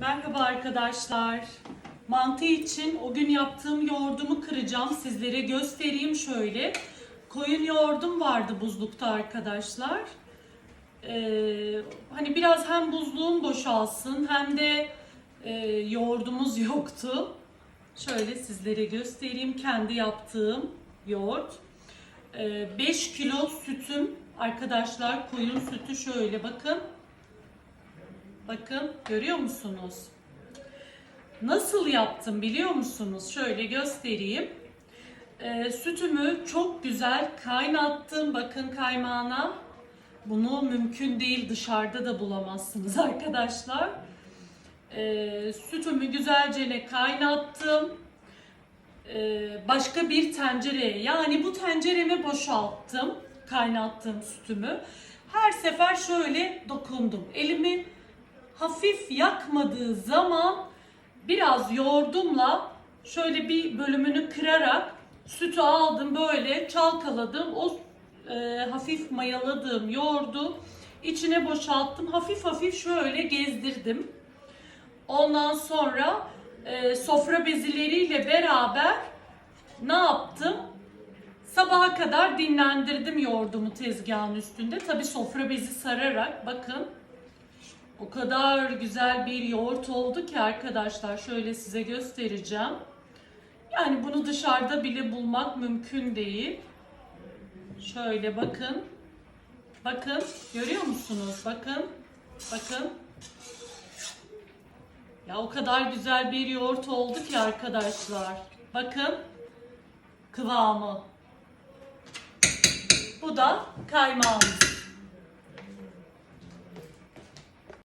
Merhaba arkadaşlar. Mantı için o gün yaptığım yoğurdumu kıracağım. Sizlere göstereyim şöyle. Koyun yoğurdum vardı buzlukta arkadaşlar. Ee, hani biraz hem buzluğum boşalsın hem de e, yoğurdumuz yoktu. Şöyle sizlere göstereyim kendi yaptığım yoğurt. 5 kilo sütüm arkadaşlar koyun sütü şöyle bakın. Bakın görüyor musunuz? Nasıl yaptım biliyor musunuz? Şöyle göstereyim. Ee, sütümü çok güzel kaynattım. Bakın kaymağına. Bunu mümkün değil dışarıda da bulamazsınız arkadaşlar. Ee, sütümü güzelce kaynattım. Ee, başka bir tencereye yani bu tencereme boşalttım kaynattığım sütümü. Her sefer şöyle dokundum. Elimi hafif yakmadığı zaman biraz yoğurdumla şöyle bir bölümünü kırarak sütü aldım böyle çalkaladım. O e, hafif mayaladığım yoğurdu içine boşalttım. Hafif hafif şöyle gezdirdim. Ondan sonra e, sofra bezileriyle beraber ne yaptım? Sabaha kadar dinlendirdim yoğurdumu tezgahın üstünde. Tabi sofra bezi sararak bakın o kadar güzel bir yoğurt oldu ki arkadaşlar şöyle size göstereceğim. Yani bunu dışarıda bile bulmak mümkün değil. Şöyle bakın. Bakın görüyor musunuz? Bakın. Bakın. Ya o kadar güzel bir yoğurt oldu ki arkadaşlar. Bakın kıvamı. Bu da kaymağımız.